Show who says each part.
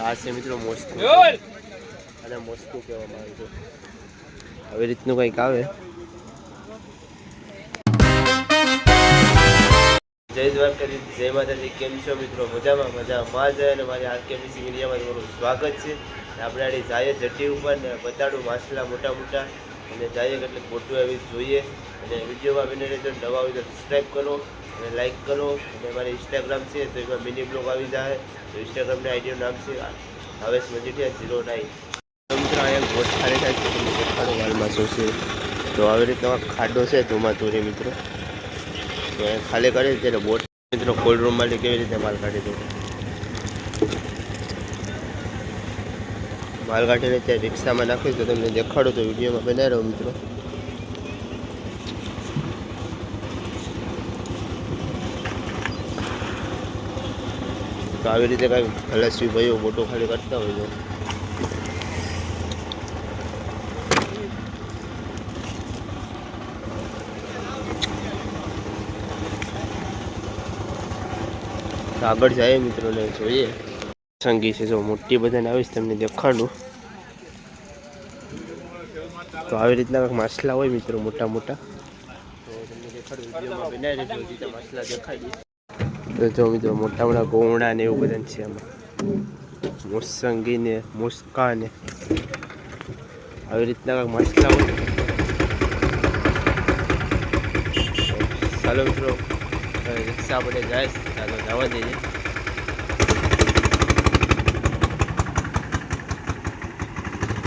Speaker 1: આ છે મિત્રો મોસ્કો. અને મોસ્કો કહેવામાં આવે છે. આવી રીતનું કંઈક આવે. જય દ્વારકાજી જય માતાજી. કેમ છો મિત્રો? મજામાં મજામાં. જ અને મારી આર કે મિસિંગ ઇન્ડિયામાં તમારું સ્વાગત છે. આપણે આડી જાય જટ્ટી ઉપર ને બતાડું માછલા મોટા મોટા. અને જાય એટલે ફોટો એવી જોઈએ. અને વિડીયોમાં બને રહેજો. નવા હોય તો સબસ્ક્રાઈબ કરો. લાઈક કરો. અને મારી ઇન્સ્ટાગ્રામ છે, તો એમાં મિની બ્લોગ આવી જાય. તો ઇન્સ્ટાગ્રામની આઈડીનું નામ છે હવેશ મજીઠિયા ઝીરો નાઇન મિત્રો, અહીંયા ખાલી થાય છે તમને દેખાડો વાલમાં શું છે. તો આવી રીતના ખાડો છે ધોમા ધોરી મિત્રો. તો એ ખાલી કરી ત્યારે બોટ મિત્રો કોલ્ડ રૂમમાંથી કેવી રીતે માલ કાઢી દો માલ કાઢીને ત્યાં રિક્ષામાં નાખ્યું તો તમને દેખાડો તો વિડીયોમાં બનાવી રહ્યો, મિત્રો. તો આવી રીતે કાંઈ ખલાસી ભાઈઓ બોટો ખાલી કરતા હોય તો. આગળ જાય મિત્રોને, જોઈએ. સંગી છે જો, મોટી બધાને આવીશ તમને દેખાડું. તો આવી રીતના કંઈક માછલા હોય મિત્રો મોટા મોટા તો તમને દેખાડું માછલા દેખાડી જો મિત્રો, મોટા મોટા ગોવણા ને એવું બધા છે એમાં મોસંગી ને મુસ્કા ને આવી રીતના કંઈક માછલા હોય ચાલો મિત્રો રિક્ષા આપણે જાય, ચાલો જવા દઈએ.